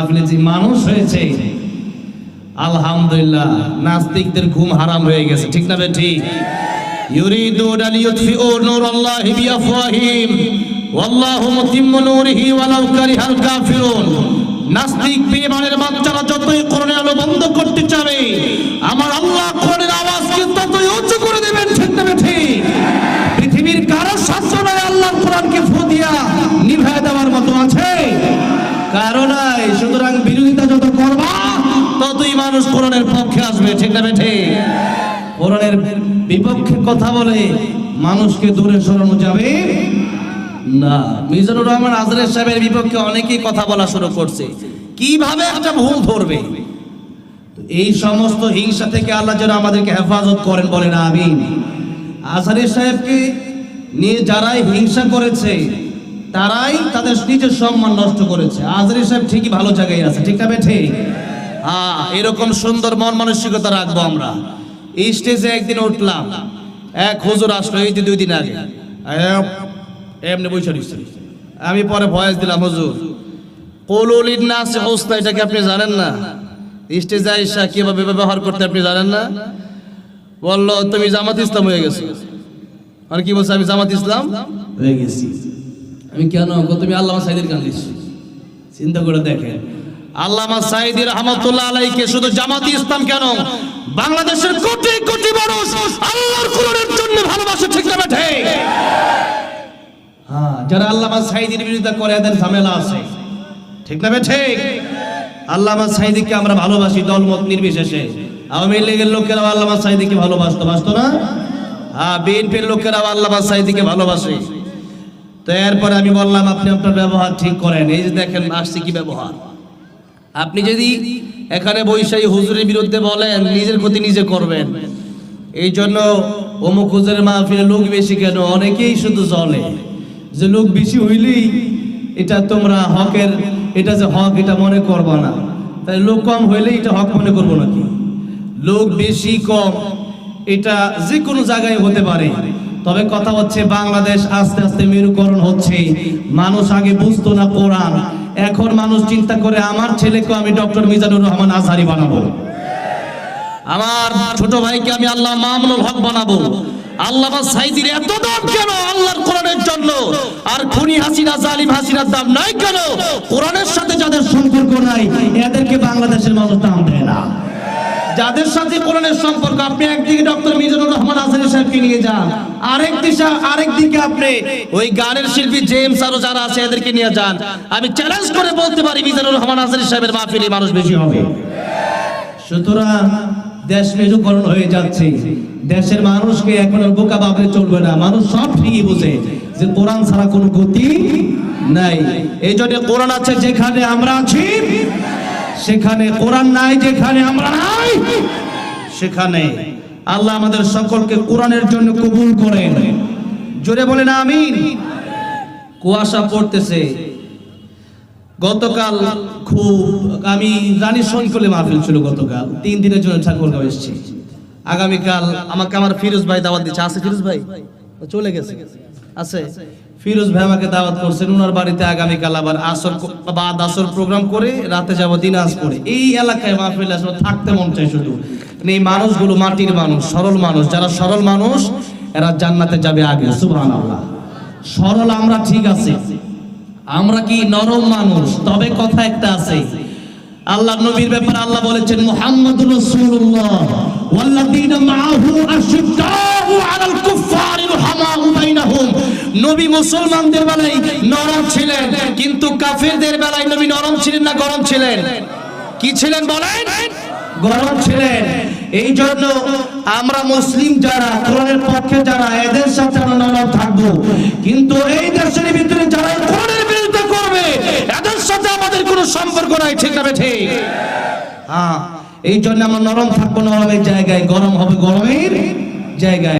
মাহফিলে যে মানুষ হয়েছে। আলহামদুলিল্লাহ, নাস্তিকদের ঘুম হারাম হয়ে গেছে, ঠিক না বেঠি ইউরিদুন আন ইউতফিউ নূরাল্লাহি বিআফওয়াহিম ওয়াল্লাহু মুতিম্মু নূরিহি ওয়ালাউ কারিহাল কাফিরুন। নাস্তিক, বেঈমানের বাচ্চারা যতই কোরআনের আলো বন্ধ করতে চাবে আমার আল্লাহ কোরআনের আওয়াজকে ততই উঁচু করে দেবেন ঠিক না বে ঠিক পৃথিবীর কারও শাস্ত্র নয় আল্লাহর কোরআনকে ফু দিয়া নিভায় দেওয়ার মতো আছে কারও নাই সুতরাং বিরোধিতা যত করবা ততই মানুষ কোরআনের পক্ষে আসবে ঠিক না বেঠে? কোরআনের বিপক্ষে কথা বলে মানুষকে দূরে সরানো যাবে? না। মিজানুর রহমান আজরের সাহেবের বিপক্ষে অনেকেই কথা বলা শুরু করছে। কীভাবে একটা ভুল ধরবে? এই সমস্ত হিংসা থেকে আল্লাহ যেন আমাদেরকে হেফাজত করেন বলেন আমি আজহারি সাহেবকে নিয়ে যারাই হিংসা করেছে, তারাই তাদের নিজের সম্মান নষ্ট করেছে। আজহারি সাহেব ঠিকই ভালো জায়গায় আছে, ঠিক না বেঠে? হ্যাঁ এরকম সুন্দর মন মানসিকতা রাখব আমরা। এই স্টেজে একদিন উঠলাম। এক হুজুর আসলো এই যে দুই দিন আগে। এম, এমনি বৈশা আমি পরে ভয়েস দিলাম হুজুর কৌলিন না আছে হোসনা এটাকে আপনি জানেন না? স্টেজে আইসা কীভাবে ব্যবহার করতে আপনি জানেন না? বলল তুমি জামাত ইসলাম হয়ে গেছো। আর কি বলছে আমি জামাত ইসলাম হয়ে গেছি। আমি কেন? তুমি আল্লামা সাইদের গান দিচ্ছি। চিন্তা করে দেখেন। আল্লামা সাইদি রহমতুল্লাহ আলাইকে শুধু জামাতি ইসলাম কেন? বাংলাদেশের কোটি কোটি মানুষ আল্লাহর কোরআনের জন্য ভালোবাসে, ঠিক না বেঠে হ্যাঁ যারা আল্লামা সাইদির বিরোধিতা করে, এদের ঝামেলা আছে। ঠিক না বেঠে আল্লামা সাইদিকে আমরা ভালোবাসি, দলমত নির্বিশেষে। আওয়ামী লীগের লোকেরাও আল্লামা সাইদিকে ভালোবাসতো বাসতো না? হ্যাঁ বিএনপির লোকেরাও আল্লামা সাইদিকে ভালোবাসে। তো এরপরে আমি বললাম, আপনি আপনার ব্যবহার ঠিক করেন। এই যে দেখেন, আসছে কি ব্যবহার? আপনি যদি এখানে বৈশাহী হুজুরের বিরুদ্ধে বলেন, নিজের ক্ষতি নিজে করবেন। এই জন্য অমুক হুজুরের মাহফিলে লোক বেশি কেন? অনেকেই শুধু চলে যে লোক বেশি হইলেই এটা তোমরা হকের, এটা যে হক, এটা মনে করবা না। তাই লোক কম হইলেই এটা হক মনে করব নাকি? লোক বেশি কম, এটা যে কোনো জায়গায় হতে পারে। তবে কথা হচ্ছে, বাংলাদেশ আস্তে আস্তে মেরুকরণ হচ্ছে। মানুষ আগে বুঝতো না কোরআন। এখন মানুষ চিন্তা করে, আমার ছেলেকে আমি ডক্টর মিজানুর রহমান আজহারি বানাবো। আমার ছোট ভাইকে আমি আল্লাহ মামুনুল হক বানাবো। আল্লাহ সাইদির এত দাম কেন আল্লাহর কোরআনের জন্য? আর খুনি হাসিনা, জালিম হাসিনার দাম নাই কেন? কোরআনের সাথে যাদের সম্পর্ক নাই, এদেরকে বাংলাদেশের মানুষ দাম দেয় না। যাদের সাথে কোরআনের সম্পর্ক, আপনি একদিকে ডক্টর মিজানুর রহমান আজহারি সাহেবকে নিয়ে যান, আরেক দিশা, আরেক দিকে আপনি ওই গানের শিল্পী জেমস আরও যারা আছে, এদেরকে নিয়ে যান। আমি চ্যালেঞ্জ করে বলতে পারি মিজানুর রহমান আজহারি সাহেবের মাহফিলে মানুষ বেশি হবে। সুতরাং দেশ মেরুকরণ হয়ে যাচ্ছে। দেশের মানুষকে এখন বোকা ভাবলে চলবে না। মানুষ সব ঠিকই বোঝে যে কোরআন ছাড়া কোনো গতি নাই। এই জন্য কোরআন আছে যেখানে আমরা আছি। সেখানে কোরআন নাই, যেখানে আমরা নাই, সেখানে আল্লাহ আমাদের সকলকে কোরআনের জন্য কবুল করেন। জোরে বলেন আমি কুয়াশা পড়তেছে। গতকাল খুব, আমি রানী শঙ্কলে মাহফিল ছিল গতকাল। তিন দিনের জন্য ঠাকুরগাঁও এসেছি। আগামীকাল আমাকে আমার ফিরোজ ভাই দাওয়াত দিচ্ছে। আছে ফিরোজ ভাই? চলে গেছে। আছে? ফিরোজ ভাই আমাকে দাওয়াত করছেন বাড়িতে আগামীকাল আবার আসর বাদ আসর প্রোগ্রাম করে রাতে যাব এই এলাকায় মাহফিল আসলে থাকতে মন চাই শুধু। মানে এই মানুষগুলো মাটির মানুষ, সরল মানুষ। যারা সরল মানুষ, এরা জান্নাতে যাবে আগে, সুবহানাল্লাহ। সরল আমরা ঠিক আছে। আমরা কি নরম মানুষ? তবে কথা একটা আছে। আল্লাহ নবীর ব্যাপারে আল্লাহ বলেছেন আশিদ্দাউ নবী মুসলমানদের বেলায় নরম ছিলেন, কিন্তু কাফেরদের বেলায় নবী নরম ছিলেন না গরম ছিলেন? কি ছিলেন বলেন? গরম ছিলেন। এই জন্য আমরা মুসলিম যারা, কোরআনের পক্ষে যারা, এদের সাথে আমরা নরম থাকব। কিন্তু এই দেশের ভিতরে যারা কোরআনের বিরুদ্ধে করবে, এদের সাথে আমাদের কোনো সম্পর্ক নাই, ঠিক না বেঠে? হ্যাঁ এই জন্য আমরা নরম থাকব নরমের জায়গায়, গরম হবে গরমের জায়গায়।